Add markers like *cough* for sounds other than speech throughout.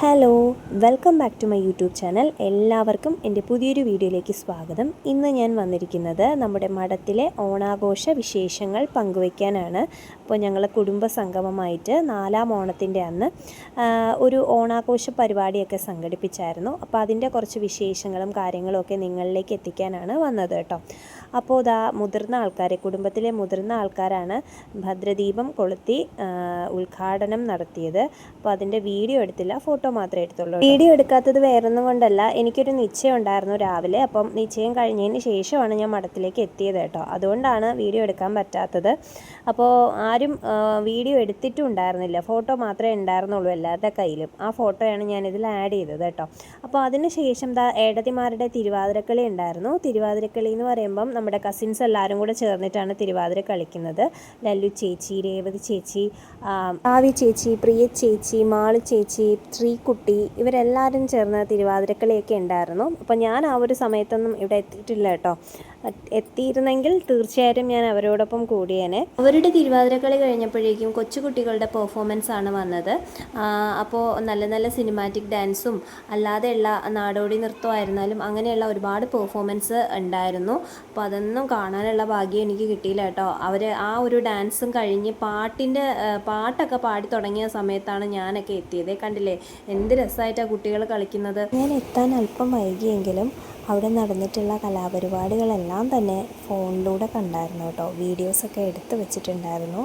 Hello welcome back to my YouTube channel എല്ലാവർക്കും എന്റെ പുതിയൊരു വീഡിയോയിലേക്ക് സ്വാഗതം. ഇന്ന് ഞാൻ വന്നിരിക്കുന്നത് നമ്മുടെ മഠത്തിലെ ഓണാഘോഷ വിശേഷങ്ങൾ പങ്കുവയ്ക്കാനാണ്. അപ്പോൾ ഞങ്ങൾ കുടുംബ സംഗമമായിട്ട് നാലാം ഓണത്തിന്റെ അന്ന് ഒരു ഓണാഘോഷ പരിപാടിയൊക്കെ സംഘടിപ്പിച്ചായിരുന്നു. അപ്പോൾ അതിന്റെ കുറച്ച് വിശേഷങ്ങളും കാര്യങ്ങളും ഒക്കെ നിങ്ങളിലേക്ക് എത്തിക്കാനാണ് വന്നത് കേട്ടോ. അപ്പോൾ ഇതാ മുതിർന്ന ആൾക്കാരെ കുടുംബത്തിലെ മുതിർന്ന ആൾക്കാരാണ് ഭദ്രദീപം കൊളുത്തി ഉദ്ഘാടനം നടത്തിയത്. അപ്പോൾ അതിന്റെ വീഡിയോ എടുത്തില്ല ഫോട്ടോ മാത്രമേ എടുത്തുള്ളൂ വീഡിയോ എടുക്കാത്തത് വേറൊന്നും കൊണ്ടല്ല. എനിക്കൊരു നിശ്ചയം ഉണ്ടായിരുന്നു രാവിലെ. അപ്പം നിശ്ചയം കഴിഞ്ഞതിന് ശേഷമാണ് ഞാൻ മഠത്തിലേക്ക് എത്തിയത് കേട്ടോ. അതുകൊണ്ടാണ് വീഡിയോ എടുക്കാൻ പറ്റാത്തത്. അപ്പോൾ ആരും വീഡിയോ എടുത്തിട്ടും ഉണ്ടായിരുന്നില്ല ഫോട്ടോ മാത്രമേ ഉണ്ടായിരുന്നുള്ളൂ എല്ലാവരുടെ കയ്യിലും. ആ ഫോട്ടോയാണ് ഞാൻ ഇതിൽ ആഡ് ചെയ്തത് കേട്ടോ. അപ്പോൾ അതിന് ശേഷം ദാ ഏടതിമാരുടെ തിരുവാതിരക്കളി ഉണ്ടായിരുന്നു. തിരുവാതിരക്കളി എന്ന് പറയുമ്പം നമ്മുടെ കസിൻസ് എല്ലാവരും കൂടെ ചേർന്നിട്ടാണ് തിരുവാതിര കളിക്കുന്നത്. ലല്ലു ചേച്ചി രേവതി ചേച്ചി ആവി ചേച്ചി പ്രിയ ചേച്ചി മാളു ചേച്ചി ശ്രീകുട്ടി ഇവരെല്ലാവരും ചേർന്ന് തിരുവാതിരക്കളിയൊക്കെ ഉണ്ടായിരുന്നു. അപ്പോൾ ഞാൻ ആ ഒരു സമയത്തൊന്നും ഇവിടെ എത്തിയിട്ടില്ല കേട്ടോ. എത്തിയിരുന്നെങ്കിൽ തീർച്ചയായിട്ടും ഞാൻ അവരോടൊപ്പം കൂടിയേനെ. അവരുടെ തിരുവാതിരക്കളി കഴിഞ്ഞപ്പോഴേക്കും കൊച്ചുകുട്ടികളുടെ പെർഫോമൻസ് ആണ് വന്നത്. അപ്പോൾ നല്ല നല്ല സിനിമാറ്റിക് ഡാൻസും അല്ലാതെയുള്ള നാടോടി നൃത്തമായിരുന്നാലും അങ്ങനെയുള്ള ഒരുപാട് പെർഫോമൻസ് ഉണ്ടായിരുന്നു. അപ്പോൾ അതൊന്നും കാണാനുള്ള ഭാഗ്യം എനിക്ക് കിട്ടിയില്ല കേട്ടോ. അവർ ആ ഒരു ഡാൻസും കഴിഞ്ഞ് പാട്ടിന്റെ പാട്ടൊക്കെ പാടി തുടങ്ങിയ സമയത്താണ് ഞാനൊക്കെ എത്തിയത്. കണ്ടില്ലേ? എന്ത് രസമായിട്ടാണ് കുട്ടികൾ കളിക്കുന്നത്. ഞാൻ എത്താൻ അല്പം വൈകിയെങ്കിലും അവിടെ നടന്നിട്ടുള്ള കലാപരിപാടികളെല്ലാം തന്നെ ഫോണിലൂടെ കണ്ടായിരുന്നു കേട്ടോ. വീഡിയോസൊക്കെ എടുത്ത് വെച്ചിട്ടുണ്ടായിരുന്നു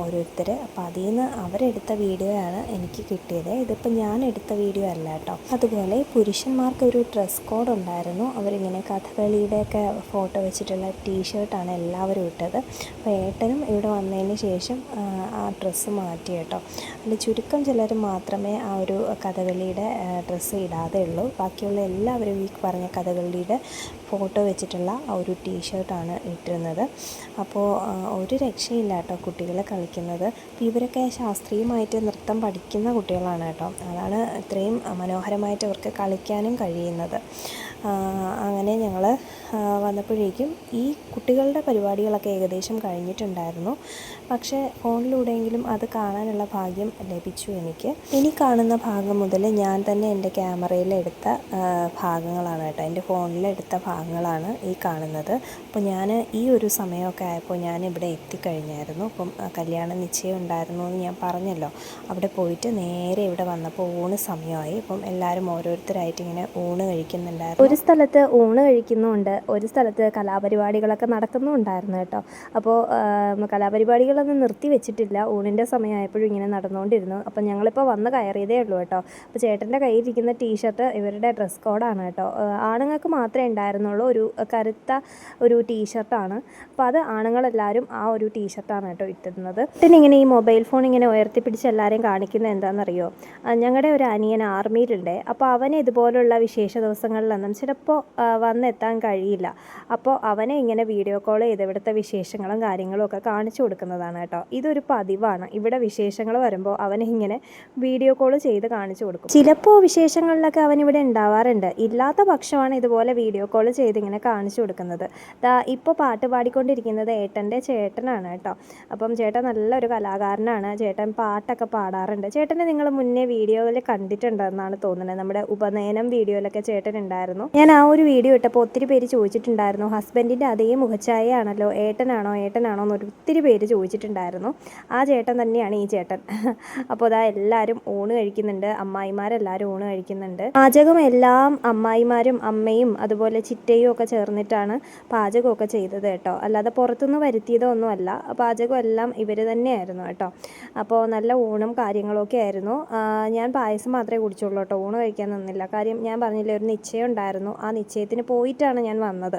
ഓരോരുത്തർ. അപ്പോൾ അതിൽ നിന്ന് അവരെടുത്ത വീഡിയോയാണ് എനിക്ക് കിട്ടിയത്. ഇതിപ്പോൾ ഞാൻ എടുത്ത വീഡിയോ അല്ല കേട്ടോ. അതുപോലെ പുരുഷന്മാർക്ക് ഒരു ഡ്രസ് കോഡ് ഉണ്ടായിരുന്നു. അവരിങ്ങനെ കഥകളിയുടെയൊക്കെ ഫോട്ടോ വെച്ചിട്ടുള്ള ടീഷർട്ടാണ് എല്ലാവരും ഇട്ടത്. അപ്പോൾ ഏട്ടനും ഇവിടെ വന്നതിന് ശേഷം ആ, ഡ്രസ്സ് മാറ്റി കേട്ടോ. അതിൽ ചുരുക്കം ചിലർ മാത്രമേ ആ ഒരു കഥകളിയുടെ ഡ്രസ്സ് ഇടാതെ ഉള്ളൂ ബാക്കിയുള്ള എല്ലാവരും ഈ പറഞ്ഞ കഥകളിയുടെ ഫോട്ടോ വെച്ചിട്ടുള്ള ഒരു ടീഷർട്ടാണ് ഇട്ടിരുന്നത്. അപ്പോൾ ഒരു രക്ഷയില്ല കേട്ടോ കുട്ടികൾ കളിക്കുന്നത്. അപ്പോൾ ഇവരൊക്കെ ശാസ്ത്രീയമായിട്ട് നൃത്തം പഠിക്കുന്ന കുട്ടികളാണ് കേട്ടോ. അതാണ് ഇത്രയും മനോഹരമായിട്ട് അവർക്ക് കളിക്കാനും കഴിയുന്നത്. അങ്ങനെ ഞങ്ങൾ വന്നപ്പോഴേക്കും ഈ കുട്ടികളുടെ പരിപാടികളൊക്കെ ഏകദേശം കഴിഞ്ഞിട്ടുണ്ടായിരുന്നു. പക്ഷേ ഫോണിലൂടെയെങ്കിലും അത് കാണാനുള്ള ഭാഗ്യം ലഭിച്ചു എനിക്ക്. ഇനി കാണുന്ന ഭാഗം മുതൽ ഞാൻ തന്നെ എന്റെ ക്യാമറയിലെടുത്ത ഭാഗങ്ങളാണ് കേട്ടോ. എന്റെ ഫോണിലെടുത്ത ഭാഗങ്ങളാണ് ഈ കാണുന്നത്. അപ്പോൾ ഞാൻ ഈ ഒരു സമയമൊക്കെ ആയപ്പോൾ ഞാൻ ഇവിടെ എത്തിക്കഴിഞ്ഞായിരുന്നു. അപ്പം കല്യാണ നിശ്ചയം ഉണ്ടായിരുന്നു എന്ന് ഞാൻ പറഞ്ഞല്ലോ. അവിടെ പോയിട്ട് നേരെ ഇവിടെ വന്നപ്പോൾ ഊണ് സമയമായി. അപ്പം എല്ലാവരും ഓരോരുത്തരായിട്ട് ഇങ്ങനെ ഊണ് കഴിക്കുന്നുണ്ടായിരുന്നു. ഒരു സ്ഥലത്ത് ഊണ് കഴിക്കുന്നുണ്ട് ഒരു സ്ഥലത്ത് കലാപരിപാടികളൊക്കെ നടക്കുന്നുണ്ടായിരുന്നു കേട്ടോ. അപ്പോൾ കലാപരിപാടികളൊന്നും നിർത്തി വെച്ചിട്ടില്ല. ഊണിന്റെ സമയമായപ്പോഴും ഇങ്ങനെ നടന്നുകൊണ്ടിരുന്നു. അപ്പം ഞങ്ങളിപ്പോൾ വന്ന് കയറിയതേ ഉള്ളൂ കേട്ടോ. അപ്പോൾ ചേട്ടന്റെ കയ്യിലിരിക്കുന്ന ടീഷർട്ട് ഇവരുടെ ഡ്രസ് കോഡാണ് കേട്ടോ. ആണുങ്ങൾക്ക് മാത്രമേ ഉണ്ടായിരുന്നുള്ളൂ. ഒരു കരുത്ത ഒരു ടീഷർട്ടാണ്. അപ്പോൾ അത് ആണുങ്ങളെല്ലാവരും ആ ഒരു ടീഷർട്ടാണ് കേട്ടോ ഇട്ടിരുന്നത്. പിന്നെ ഇങ്ങനെ ഈ മൊബൈൽ ഫോൺ ഇങ്ങനെ ഉയർത്തിപ്പിടിച്ച് എല്ലാവരെയും കാണിക്കുന്നത് എന്താണെന്നറിയോ? ഞങ്ങളുടെ ഒരു അനിയൻ ആർമിയിലുണ്ട്. അപ്പോൾ അവന് ഇതുപോലുള്ള വിശേഷ ദിവസങ്ങളിലൊന്നും ചിലപ്പോൾ വന്നെത്താൻ കഴിയില്ല. അപ്പോൾ അവനെ ഇങ്ങനെ വീഡിയോ കോൾ ചെയ്ത് ഇവിടുത്തെ വിശേഷങ്ങളും കാര്യങ്ങളും ഒക്കെ കാണിച്ചു കൊടുക്കുന്നതാണ് കേട്ടോ. ഇതൊരു പതിവാണ്. ഇവിടെ വിശേഷങ്ങൾ വരുമ്പോൾ അവനെ ഇങ്ങനെ വീഡിയോ കോൾ ചെയ്ത് കാണിച്ചു കൊടുക്കും. ചിലപ്പോൾ വിശേഷങ്ങളിലൊക്കെ അവൻ ഇവിടെ ഉണ്ടാവാറുണ്ട്. ഇല്ലാത്ത പക്ഷമാണ് ഇതുപോലെ വീഡിയോ കോൾ ചെയ്ത് ഇങ്ങനെ കാണിച്ചു കൊടുക്കുന്നത്. ദാ ഇപ്പോൾ പാട്ട് പാടിക്കൊണ്ടിരിക്കുന്നത് ഏട്ടന്റെ ചേട്ടനാണ് കേട്ടോ. അപ്പം ചേട്ടൻ നല്ലൊരു കലാകാരനാണ്. ചേട്ടൻ പാട്ടൊക്കെ പാടാറുണ്ട്. ചേട്ടനെ നിങ്ങൾ മുന്നേ വീഡിയോയിൽ കണ്ടിട്ടുണ്ടെന്നാണ് തോന്നുന്നത്. നമ്മുടെ ഉപനയനം വീഡിയോയിലൊക്കെ ചേട്ടൻ ഉണ്ടായിരുന്നു. ഞാൻ ആ ഒരു വീഡിയോ ഇട്ടപ്പോൾ ഒത്തിരി പേര് ചോദിച്ചിട്ടുണ്ടായിരുന്നു ഹസ്ബൻഡിന്റെ അതേ മുഖച്ഛായയാണല്ലോ. ഏട്ടനാണോ? ഏട്ടനാണോ എന്ന് ഒത്തിരി പേര് ചോദിച്ചിട്ടുണ്ടായിരുന്നു. ആ ചേട്ടൻ തന്നെയാണ് ഈ ചേട്ടൻ. അപ്പോൾ അതാ എല്ലാവരും ഊണ് കഴിക്കുന്നുണ്ട്. അമ്മായിമാരെല്ലാവരും ഊണ് കഴിക്കുന്നുണ്ട്. പാചകം എല്ലാം അമ്മായിമാരും അമ്മയും അതുപോലെ ചിറ്റയും ഒക്കെ ചേർന്നിട്ടാണ് പാചകമൊക്കെ ചെയ്തത് കേട്ടോ. അല്ലാതെ പുറത്തുനിന്ന് വരുത്തിയതോ ഒന്നുമല്ല പാചകം എല്ലാം ഇവർ തന്നെയായിരുന്നു കേട്ടോ. അപ്പോൾ നല്ല ഊണും കാര്യങ്ങളൊക്കെ ആയിരുന്നു. ഞാൻ പായസം മാത്രമേ കുടിച്ചുള്ളൂ കേട്ടോ. ഊണ് കഴിക്കാൻ നിന്നില്ല. കാര്യം ഞാൻ പറഞ്ഞില്ല ഒരു നിശ്ചയം ഉണ്ടായിരുന്നു. ആ നിശ്ചയത്തിന് പോയിട്ടാണ് ഞാൻ വന്നത്.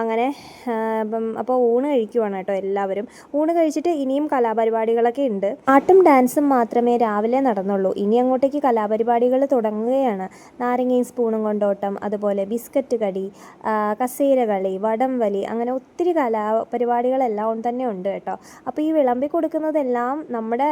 അങ്ങനെ ഇപ്പം അപ്പം അപ്പോൾ ഊണ് കഴിക്കുവാണ് കേട്ടോ എല്ലാവരും. ഊണ് കഴിച്ചിട്ട് ഇനിയും കലാപരിപാടികളൊക്കെ ഉണ്ട്. ആട്ടും ഡാൻസും മാത്രമേ രാവിലെ നടന്നുള്ളൂ. ഇനി അങ്ങോട്ടേക്ക് കലാപരിപാടികൾ തുടങ്ങുകയാണ്. നാരങ്ങയും സ്പൂണും കൊണ്ടോട്ടം അതുപോലെ ബിസ്ക്കറ്റ് കടി കസേര കളി വടം വലി അങ്ങനെ ഒത്തിരി കലാപരിപാടികളെല്ലാം തന്നെ ഉണ്ട് കേട്ടോ. അപ്പോൾ ഈ വിളമ്പി കൊടുക്കുന്നതെല്ലാം നമ്മുടെ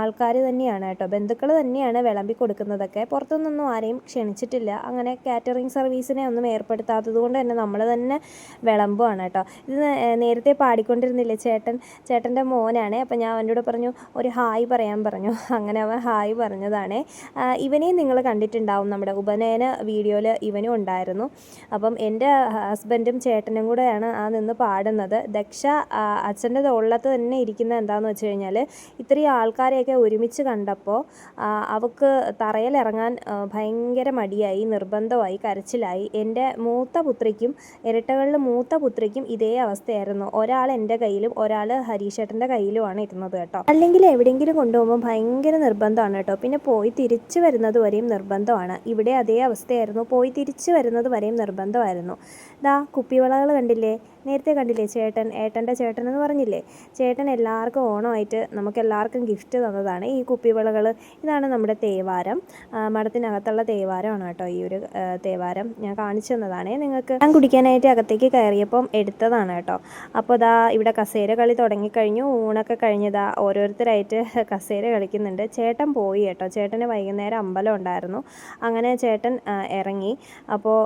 ആൾക്കാർ തന്നെയാണ് കേട്ടോ. ബന്ധുക്കൾ തന്നെയാണ് വിളമ്പി കൊടുക്കുന്നതൊക്കെ. പുറത്തുനിന്നൊന്നും ആരെയും ക്ഷണിച്ചിട്ടില്ല. അങ്ങനെ കാറ്ററിംഗ് സർവീസിനെ ഒന്നും ഏർപ്പെടുത്താത്തത് കൊണ്ട് തന്നെ നമ്മൾ തന്നെ വിളമ്പുവാണ് കേട്ടോ. ഇത് നേരത്തെ പാടിക്കൊണ്ടിരുന്നില്ലേ ചേട്ടൻ? ചേട്ടന്റെ മോനാണ്. അപ്പം ഞാൻ അവന്റെ കൂടെ പറഞ്ഞു ഒരു ഹായ് പറയാൻ പറഞ്ഞു. *laughs* അങ്ങനെ അവൻ ഹായ് പറഞ്ഞതാണ്. ഇവനെയും നിങ്ങൾ കണ്ടിട്ടുണ്ടാവും നമ്മുടെ ഉപനയന വീഡിയോയിൽ ഇവനും ഉണ്ടായിരുന്നു. അപ്പം എന്റെ ഹസ്ബൻഡും ചേട്ടനും കൂടെയാണ് ആ നിന്ന് പാടുന്നത്. ദക്ഷ അച്ഛന്റെ തോളത്ത് തന്നെ ഇരിക്കുന്ന എന്താണെന്ന് വെച്ച് കഴിഞ്ഞാൽ ഇത്രയും ആൾക്കാരെയൊക്കെ ഒരുമിച്ച് കണ്ടപ്പോൾ അവൾക്ക് തറയിലിറങ്ങാൻ ഭയങ്കര മടിയായി നിർബന്ധമായി കരച്ചിലായി. എന്റെ മൂത്ത പുത്രിക്കും ഇരട്ടകളിൽ മൂത്ത പുത്രിക്കും ഇതേ അവസ്ഥയായിരുന്നു. ഒരാൾ എന്റെ കയ്യിലും ഒരാൾ ഹരീഷേട്ടന്റെ കയ്യിലുമാണ് ഇരുന്നത് കേട്ടോ. അല്ലെങ്കിൽ എവിടെയെങ്കിലും കൊണ്ടുപോകുമ്പോൾ ഭയങ്കര നിർബന്ധമാണ് കേട്ടോ. പിന്നെ പോയി തിരിച്ചു വരുന്നത് വരെയും നിർബന്ധമാണ്. ഇവിടെ അതേ അവസ്ഥയായിരുന്നു. പോയി തിരിച്ചു വരുന്നത് വരെയും നിർബന്ധമായിരുന്നു. ദാ കുപ്പിവളകൾ കണ്ടില്ലേ? നേരത്തെ കണ്ടില്ലേ ചേട്ടൻ ഏട്ടന്റെ ചേട്ടൻ എന്ന് പറഞ്ഞില്ലേ? ചേട്ടൻ എല്ലാവർക്കും ഓണമായിട്ട് നമുക്ക് എല്ലാവർക്കും ഗിഫ്റ്റ് തന്നതാണ് ഈ കുപ്പിവളകൾ. ഇതാണ് നമ്മുടെ തേവാരം. മഠത്തിനകത്തുള്ള തേവാരമാണ് കേട്ടോ ഈ ഒരു തേവാരം. ഞാൻ കാണിച്ചു തന്നതാണേ. നിങ്ങൾക്ക് ഞാൻ കുടിക്കാനായിട്ട് അകത്തേക്ക് കയറിയപ്പം എടുത്തതാണ് കേട്ടോ. അപ്പോൾ ദാ ഇവിടെ കസേര കളി തുടങ്ങിക്കഴിഞ്ഞു. ഊണൊക്കെ കഴിഞ്ഞതാ ഓരോരുത്തരായിട്ട് *laughs* കസേര കളിക്കുന്നുണ്ട്. ചേട്ടൻ പോയി കേട്ടോ. ചേട്ടന് വൈകുന്നേരം അമ്പലം ഉണ്ടായിരുന്നു. അങ്ങനെ ചേട്ടൻ ഇറങ്ങി. അപ്പോൾ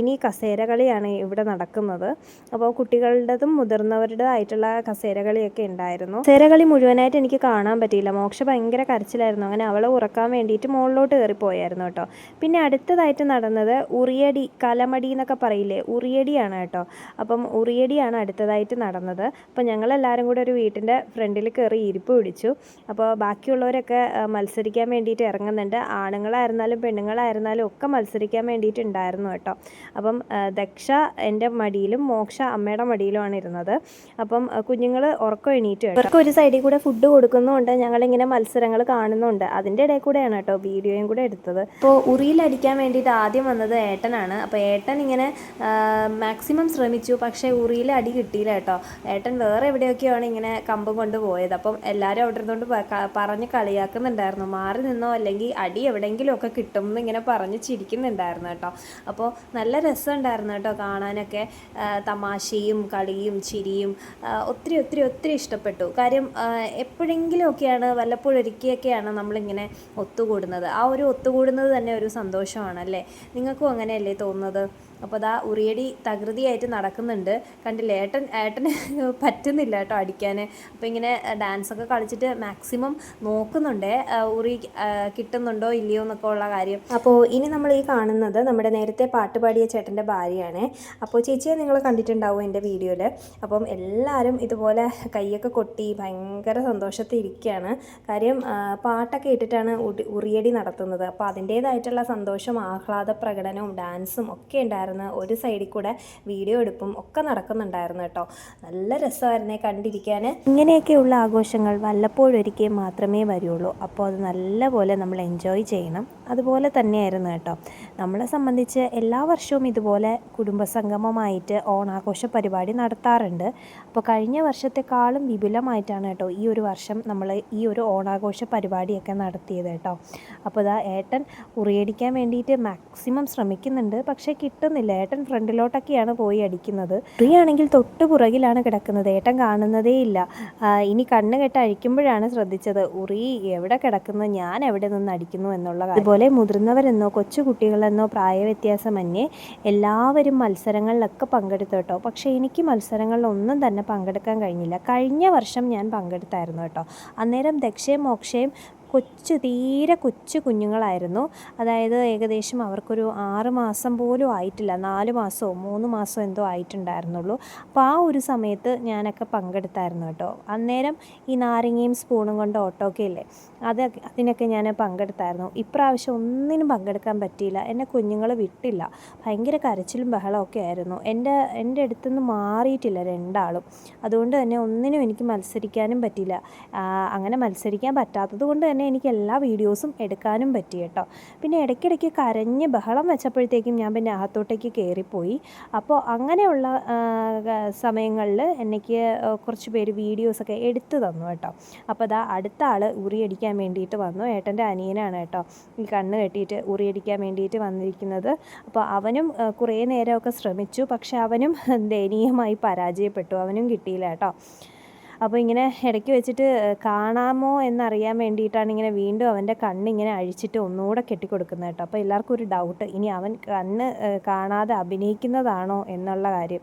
ഇനി കസേര കളിയാണ് ഇവിടെ നടക്കുന്നത്. അപ്പോൾ കുട്ടികളുടേതും മുതിർന്നവരുടേതായിട്ടുള്ള കസേര കളിയൊക്കെ ഉണ്ടായിരുന്നു. കസേര കളി മുഴുവനായിട്ട് എനിക്ക് കാണാൻ പറ്റിയില്ല. മോക്ഷ ഭയങ്കര കരച്ചിലായിരുന്നു. അങ്ങനെ അവളെ ഉറക്കാൻ വേണ്ടിയിട്ട് മുകളിലോട്ട് കയറിപ്പോയായിരുന്നു കേട്ടോ. പിന്നെ അടുത്തതായിട്ട് നടന്നത് ഉറിയടി കലമടി എന്നൊക്കെ പറയില്ലേ? ഉറിയടിയാണ് കേട്ടോ. അപ്പം ഉറിയടിയാണ് അടുത്തതായിട്ട് നടന്നത്. അപ്പോൾ ഞങ്ങളെല്ലാവരും കൂടെ ഒരു വീട്ടിന്റെ ഫ്രണ്ടിൽ കയറി ഇരിപ്പ് പിടിച്ചു. അപ്പോൾ ബാക്കിയുള്ളവരൊക്കെ മത്സരിക്കാൻ വേണ്ടിയിട്ട് ഇറങ്ങുന്നുണ്ട്. ആണുങ്ങളായിരുന്നാലും പെണ്ണുങ്ങളായിരുന്നാലും ഒക്കെ മത്സരിക്കാൻ വേണ്ടിയിട്ടുണ്ടായിരുന്നു കേട്ടോ. അപ്പം ദക്ഷ എന്റെ മടിയിലും മോക്ഷ അമ്മയുടെ മടിയിലുമാണ് ഇരുന്നത്. അപ്പം കുഞ്ഞുങ്ങൾ ഉറക്കം എണീറ്റ് ഇവർക്ക് ഒരു സൈഡിൽ കൂടെ ഫുഡ് കൊടുക്കുന്നുണ്ട്. ഞങ്ങളിങ്ങനെ മത്സരങ്ങൾ കാണുന്നുണ്ട്. അതിന്റെ ഇടയിൽ കൂടെയാണ് കേട്ടോ വീഡിയോയും കൂടെ എടുത്തത്. അപ്പോൾ ഉറിയിലടിക്കാൻ വേണ്ടിയിട്ട് ആദ്യം വന്നത് ഏട്ടനാണ്. അപ്പോൾ ഏട്ടൻ ഇങ്ങനെ മാക്സിമം ശ്രമിച്ചു പക്ഷേ ഉറിയിൽ അടി കിട്ടിയില്ല കേട്ടോ. ഏട്ടൻ വേറെ എവിടെയൊക്കെയാണ് ഇങ്ങനെ കമ്പ് കൊണ്ട് പോയത്. അപ്പം എല്ലാവരും അവിടെ ഇരുന്നുകൊണ്ട് പറഞ്ഞ് കളിയാക്കുന്നുണ്ടായിരുന്നു. മാറി നിന്നോ അല്ലെങ്കിൽ അടി എവിടെയെങ്കിലും ഒക്കെ കിട്ടും എന്ന് ഇങ്ങനെ പറഞ്ഞ് ചിരിക്കുന്നുണ്ടായിരുന്നു കേട്ടോ. അപ്പോൾ നല്ല രസമുണ്ടായിരുന്നു കേട്ടോ കാണാനൊക്കെ. തമാശയും കളിയും ചിരിയും ഒത്തിരി ഒത്തിരി ഒത്തിരി ഇഷ്ടപ്പെട്ടു. കാര്യം എപ്പോഴെങ്കിലുമൊക്കെയാണ് വല്ലപ്പോഴൊരിക്കയൊക്കെയാണ് നമ്മളിങ്ങനെ ഒത്തുകൂടുന്നത്. ആ ഒരു ഒത്തുകൂടുന്നത് തന്നെ ഒരു സന്തോഷമാണ് അല്ലേ നിങ്ങൾക്കും അങ്ങനെയല്ലേ തോന്നുന്നത്? അപ്പോൾ അതാ ഉറിയടി തകൃതിയായിട്ട് നടക്കുന്നുണ്ട്. കണ്ടില്ലേ ഏട്ടൻ ഏട്ടന് *laughs* പറ്റുന്നില്ല കേട്ടോ അടിക്കാൻ അപ്പോൾ ഇങ്ങനെ ഡാൻസൊക്കെ കളിച്ചിട്ട് മാക്സിമം നോക്കുന്നുണ്ട്. ഉറി കിട്ടുന്നുണ്ടോ ഇല്ലയോ എന്നൊക്കെ ഉള്ള കാര്യം. അപ്പോൾ ഇനി നമ്മൾ ഈ കാണുന്നത് നമ്മുടെ നേരത്തെ പാട്ട് പാടിയ ചേട്ടന്റെ ഭാര്യയാണ്. അപ്പോൾ ചേച്ചിയെ നിങ്ങൾ കണ്ടിട്ടുണ്ടാവും എന്റെ വീഡിയോയിൽ. അപ്പം എല്ലാവരും ഇതുപോലെ കൈയൊക്കെ കൊട്ടി ഭയങ്കര സന്തോഷത്തിൽ ഇരിക്കുകയാണ്. കാര്യം പാട്ടൊക്കെ ഇട്ടിട്ടാണ് ഉറിയടി നടത്തുന്നത്. അപ്പോൾ അതിന്റേതായിട്ടുള്ള സന്തോഷം ആഹ്ലാദ പ്രകടനവും ഡാൻസും ഒക്കെ ഉണ്ടായിരുന്നു. ഒരു സൈഡിൽ കൂടെ വീഡിയോ എടുപ്പും ഒക്കെ നടക്കുന്നുണ്ടായിരുന്നു കേട്ടോ. നല്ല രസമായിരുന്നേ കണ്ടിരിക്കാൻ. ഇങ്ങനെയൊക്കെയുള്ള ആഘോഷങ്ങൾ വല്ലപ്പോഴൊരിക്കൽ മാത്രമേ വരുള്ളൂ. അപ്പോൾ അത് നല്ലപോലെ നമ്മൾ എൻജോയ് ചെയ്യണം. അതുപോലെ തന്നെയായിരുന്നു കേട്ടോ. നമ്മളെ സംബന്ധിച്ച് എല്ലാ വർഷവും ഇതുപോലെ കുടുംബസംഗമമായിട്ട് ഓണാഘോഷ പരിപാടി നടത്താറുണ്ട്. അപ്പോൾ കഴിഞ്ഞ വർഷത്തെക്കാളും വിപുലമായിട്ടാണ് കേട്ടോ ഈ ഒരു വർഷം നമ്മൾ ഈ ഒരു ഓണാഘോഷ പരിപാടിയൊക്കെ നടത്തിയത് കേട്ടോ. അപ്പോൾ ഇതാ ഏട്ടൻ ഉറിയടിക്കാൻ വേണ്ടിയിട്ട് മാക്സിമം ശ്രമിക്കുന്നുണ്ട്. പക്ഷേ കിട്ടുന്നില്ല. ഏട്ടൻ ഫ്രണ്ടിലോട്ടൊക്കെയാണ് പോയി അടിക്കുന്നത്. ഉറിയാണെങ്കിൽ തൊട്ട് പുറകിലാണ് കിടക്കുന്നത്. ഏട്ടൻ കാണുന്നതേ ഇല്ല. ഇനി കണ്ണ് കെട്ട് അഴിക്കുമ്പോഴാണ് ശ്രദ്ധിച്ചത്. ഉറി എവിടെ കിടക്കുന്നു? ഞാൻ എവിടെ നിന്ന് അടിക്കുന്നു എന്നുള്ള അതുപോലെ മുതിർന്നവരെന്നോ കൊച്ചു കുട്ടികളെന്നോ പ്രായവ്യത്യാസമന്യേ എല്ലാവരും മത്സരങ്ങളിലൊക്കെ പങ്കെടുത്തു കേട്ടോ. പക്ഷേ എനിക്ക് മത്സരങ്ങളിലൊന്നും തന്നെ പങ്കെടുക്കാൻ കഴിഞ്ഞില്ല. കഴിഞ്ഞ വർഷം ഞാൻ പങ്കെടുത്തായിരുന്നു കേട്ടോ. അന്നേരം ദക്ഷയും മോക്ഷയും കൊച്ചു തീരെ കൊച്ചു കുഞ്ഞുങ്ങളായിരുന്നു. അതായത് ഏകദേശം അവർക്കൊരു ആറ് മാസം പോലും ആയിട്ടില്ല. നാല് മാസമോ മൂന്ന് മാസമോ എന്തോ ആയിട്ടുണ്ടായിരുന്നുള്ളൂ. അപ്പോൾ ആ ഒരു സമയത്ത് ഞാനൊക്കെ പങ്കെടുത്തായിരുന്നു കേട്ടോ. അന്നേരം ഈ നാരങ്ങയും സ്പൂണും കൊണ്ട് ഓട്ടോക്കെ ഇല്ലേ അത് അതിനൊക്കെ ഞാൻ പങ്കെടുത്തായിരുന്നു. ഇപ്രാവശ്യം ഒന്നിനും പങ്കെടുക്കാൻ പറ്റിയില്ല. എന്നെ കുഞ്ഞുങ്ങൾ വിട്ടില്ല. ഭയങ്കര കരച്ചിലും ബഹളമൊക്കെ ആയിരുന്നു. എന്റെ എന്റെ അടുത്തുനിന്ന് മാറിയിട്ടില്ല രണ്ടാളും. അതുകൊണ്ട് തന്നെ ഒന്നിനും എനിക്ക് മത്സരിക്കാനും പറ്റില്ല അങ്ങനെ മത്സരിക്കാൻ പറ്റാത്തത് കൊണ്ട് തന്നെ എനിക്ക് എല്ലാ വീഡിയോസും എടുക്കാനും പറ്റി കേട്ടോ. പിന്നെ ഇടയ്ക്കിടയ്ക്ക് കരഞ്ഞ് ബഹളം വെച്ചപ്പോഴത്തേക്കും ഞാൻ പിന്നെ അകത്തോട്ടേക്ക് കയറിപ്പോയി അപ്പോൾ അങ്ങനെയുള്ള സമയങ്ങളിൽ എനിക്ക് കുറച്ച് പേര് വീഡിയോസൊക്കെ എടുത്തു തന്നു കേട്ടോ. അപ്പോൾ അതാ അടുത്ത ആൾ ഉറിയടിക്കാൻ വേണ്ടിയിട്ട് വന്നു. ഏട്ടന്റെ അനിയനാണ് കേട്ടോ. ഈ കണ്ണ് കെട്ടിയിട്ട് ഉറിയടിക്കാൻ വേണ്ടിയിട്ട് വന്നിരിക്കുന്നത്. അപ്പോൾ അവനും കുറേ നേരമൊക്കെ ശ്രമിച്ചു. പക്ഷെ അവനും ദയനീയമായി പരാജയപ്പെട്ടു. അവനും കിട്ടിയില്ല കേട്ടോ. അപ്പോൾ ഇങ്ങനെ ഇടയ്ക്ക് വെച്ചിട്ട് കാണാമോ എന്നറിയാൻ വേണ്ടിയിട്ടാണ് ഇങ്ങനെ വീണ്ടും അവന്റെ കണ്ണിങ്ങനെ അഴിച്ചിട്ട് ഒന്നുകൂടെ കെട്ടിക്കൊടുക്കുന്നത് കേട്ടോ. അപ്പോൾ എല്ലാവർക്കും ഒരു ഡൗട്ട് ഇനി അവൻ കണ്ണ് കാണാതെ അഭിനയിക്കുന്നതാണോ എന്നുള്ള കാര്യം.